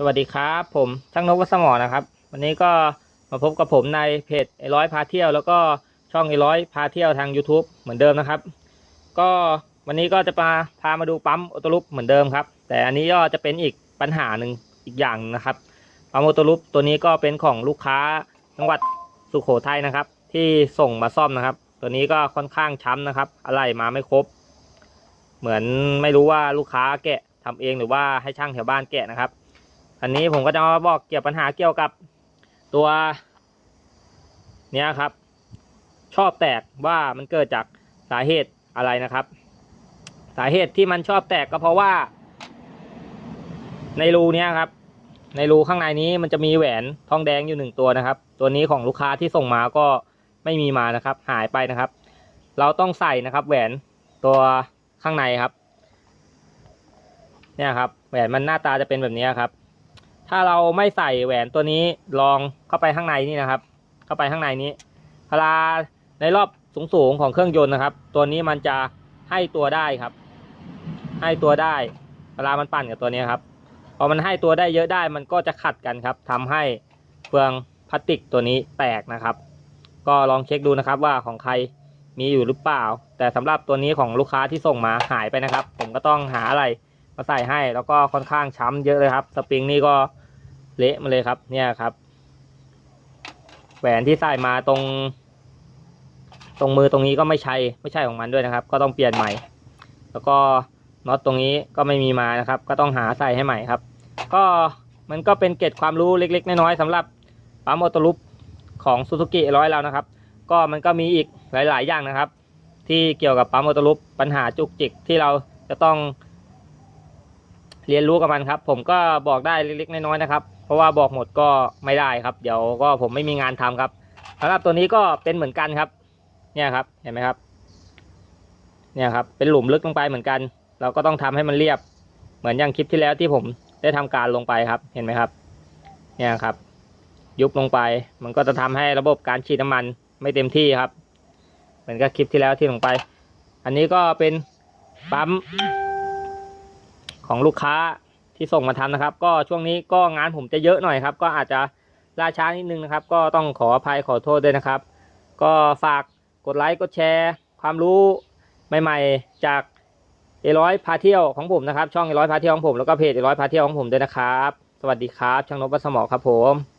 สวัสดีครับ ผมช่างนกวัดสมอนะครับ วันนี้ก็มาพบกับผมในเพจไอร้อยพาเที่ยว แล้วก็ช่องไอร้อยพาเที่ยวทาง YouTube เหมือนเดิมนะครับ ก็วันนี้ก็จะมาพามาดูปั๊มออโตลุปเหมือนเดิมครับ แต่อันนี้ก็จะเป็นอีกปัญหาหนึ่งอีกอย่างนะครับปั๊มออโตลุปตัวนี้ก็เป็นของลูกค้าจังหวัดสุโขทัยนะครับ ที่ส่งมาซ่อมนะครับ ตัวนี้ก็ค่อนข้างช้ำนะครับ อะไรมาไม่ครบ เหมือนไม่รู้ว่าลูกค้าแกะทำเองหรือว่าให้ช่างแถวบ้านแกะนะครับ อันนี้ผมก็จะมาบอกเกี่ยวปัญหาเกี่ยวกับตัว เนี้ยครับ ชอบแตกว่ามันเกิดจากสาเหตุอะไรนะครับ สาเหตุที่มันชอบแตกก็เพราะว่า ในรูเนี้ยครับ ในรูข้างในนี้มันจะมีแหวนทองแดงอยู่หนึ่งตัวนะครับ ตัวนี้ของลูกค้าที่ส่งมาก็ไม่มีมานะครับ หายไปนะครับ เราต้องใส่นะครับ แหวนตัวข้างในครับ เนี่ยครับ แหวนมันหน้าตาจะเป็นแบบนี้ครับ ถ้าเราไม่ใส่แหวนตัวนี้ลองเข้าไปข้างในนี่นะครับ เข้าไปข้างในนี้เวลาในรอบสูงๆของเครื่องยนต์นะครับ ตัวนี้มันจะให้ตัวได้ครับ ให้ตัวได้เวลามันปั่นกับตัวนี้ครับพอมันให้ตัวได้เยอะได้มันก็จะขัดกันครับทำให้เฟืองพลาสติกตัวนี้แตกนะครับ ก็ลองเช็คดูนะครับว่าของใครมีอยู่หรือเปล่า แต่สำหรับตัวนี้ของลูกค้าที่ส่งมาหายไปนะครับ ผมก็ต้องหาอะไรมาใส่ให้แล้วก็ค่อนข้างช้ำเยอะเลยครับ สปริงนี่ก็ เละมาเลยครับ เนี่ยครับ แหวนที่ใส่มาตรง ตรงมือตรงนี้ก็ไม่ใช่ไม่ใช่ของมันด้วยนะครับ ก็ต้องเปลี่ยนใหม่ แล้วก็น็อตตรงนี้ก็ไม่มีมานะครับ ก็ต้องหาใส่ให้ใหม่ครับ ก็มันก็เป็นเกร็ดความรู้เล็ก ๆ น้อยๆสำหรับปั๊มออโตลุปของซูซูกิร้อยเรานะครับ ก็มันก็มีอีกหลาย ๆ อย่างนะครับ ที่เกี่ยวกับปั๊มออโตลุปปัญหาจุกจิกที่เราจะต้อง เรียนรู้กับมันครับ ผมก็บอกได้เล็กๆน้อยๆนะครับ เพราะว่าบอกหมดก็ไม่ได้ครับ เดี๋ยวก็ผมไม่มีงานทำครับสำหรับตัวนี้ก็เป็นเหมือนกันครับ เนี่ยครับเห็นไหมครับ เนี่ยครับ เป็นหลุมลึกลงไปเหมือนกัน เราก็ต้องทำให้มันเรียบ เหมือนอย่างคลิปที่แล้วที่ผมได้ทำการลงไปครับ เห็นไหมครับ เนี่ยครับ ยุบลงไป มันก็จะทำให้ระบบการฉีดน้ำมันไม่เต็มที่ครับ เหมือนกับคลิปที่แล้วที่ลงไป อันนี้ก็เป็นปั๊ม ของลูกค้าที่ส่งมาทำนะครับ ก็ช่วงนี้ก็งานผมจะเยอะหน่อยครับ ก็อาจจะล่าช้านิดนึงนะครับ ก็ต้องขออภัยขอโทษด้วยนะครับ ก็ฝากกดไลค์กดแชร์ ความรู้ใหม่ ๆ จากเอร้อยพาเที่ยวของผมนะครับ ช่องเอร้อยพาเที่ยวของผมแล้วก็เพจเอร้อยพาเที่ยวของผมด้วยนะครับ สวัสดีครับ ช่างนพวัสมอครับผม